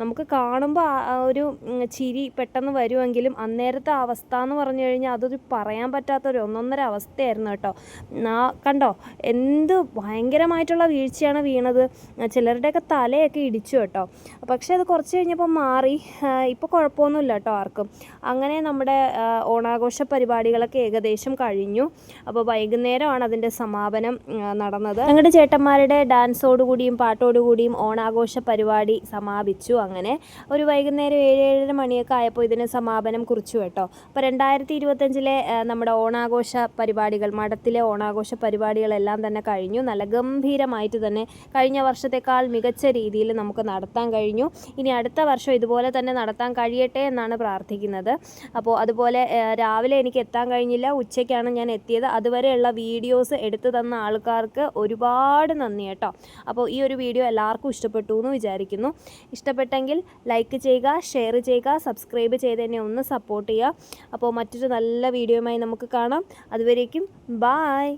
നമുക്ക് കാണുമ്പോൾ ഒരു ചിരി പെട്ടെന്ന് വരുമെങ്കിലും അന്നേരത്തെ അവസ്ഥ എന്ന് പറഞ്ഞു കഴിഞ്ഞാൽ അതൊരു പറയാൻ പറ്റാത്ത ഒരു ഒന്നൊന്നര അവസ്ഥയായിരുന്നു കേട്ടോ. ആ കണ്ടോ? എന്ത് ഭയങ്കരമായിട്ടുള്ള വീഴ്ചയാണ് വീണത്. ചിലരുടെയൊക്കെ തലയൊക്കെ ഇടിച്ചു കേട്ടോ. പക്ഷേ അത് കുറച്ച് കഴിഞ്ഞപ്പോൾ മാറി. ഇപ്പോൾ കുഴപ്പമൊന്നുമില്ല കേട്ടോ ആർക്കും. അങ്ങനെ നമ്മുടെ ഓണാഘോഷ പരിപാടികളൊക്കെ ഏകദേശം കഴിഞ്ഞു. അപ്പോൾ വൈകുന്നേരമാണ് അതിന്റെ സമാപനം നടന്നത്. ഞങ്ങളുടെ ചേട്ടന്മാരുടെ ഡാൻസോടുകൂടിയും പാട്ടോടുകൂടിയും ഓണാഘോഷ പരിപാടി സമാപിച്ചു. അങ്ങനെ ഒരു വൈകുന്നേരം ഏഴ് ഏഴര മണിയൊക്കെ ആയപ്പോൾ ഇതിന് സമാപനം കുറിച്ചു കേട്ടോ. അപ്പോൾ രണ്ടായിരത്തി ഇരുപത്തഞ്ചിലെ നമ്മുടെ ഓണാഘോഷ പരിപാടികൾ മഠത്തിലെ ഓണാഘോഷ പരിപാടികളെല്ലാം തന്നെ കഴിഞ്ഞു. നല്ല ഗംഭീരമായിട്ട് തന്നെ കഴിഞ്ഞ വർഷത്തെക്കാൾ മികച്ച രീതിയിൽ നമുക്ക് നടത്താൻ കഴിഞ്ഞു. ഇനി അടുത്ത വർഷം ഇതുപോലെ തന്നെ നടത്താൻ കഴിയട്ടെ എന്നാണ് പ്രാർത്ഥിക്കുന്നത്. അപ്പോൾ അതുപോലെ രാവിലെ എനിക്ക് എത്താൻ കഴിഞ്ഞില്ല. ഉച്ചയ്ക്കാണ് ഞാൻ എത്തിയത്. അതുവരെയുള്ള വീഡിയോസ് എടുത്തു തന്ന ആൾക്കാർക്ക് ഒരുപാട് നന്ദി കേട്ടോ. അപ്പോൾ ഈ ഒരു വീഡിയോ എല്ലാവർക്കും ഇഷ്ടപ്പെട്ടു എന്ന് വിചാരിക്കുന്നു. ഇഷ്ടപ്പെട്ടെങ്കിൽ ലൈക്ക് ചെയ്യുക ഷെയർ ചെയ്യുക സബ്സ്ക്രൈബ് ചെയ്ത് തന്നെ ഒന്ന് സപ്പോർട്ട് ചെയ്യുക. അപ്പോൾ മറ്റൊരു നല്ല വീഡിയോയുമായി നമുക്ക് കാണാം. അതുവരേക്കും ബായ്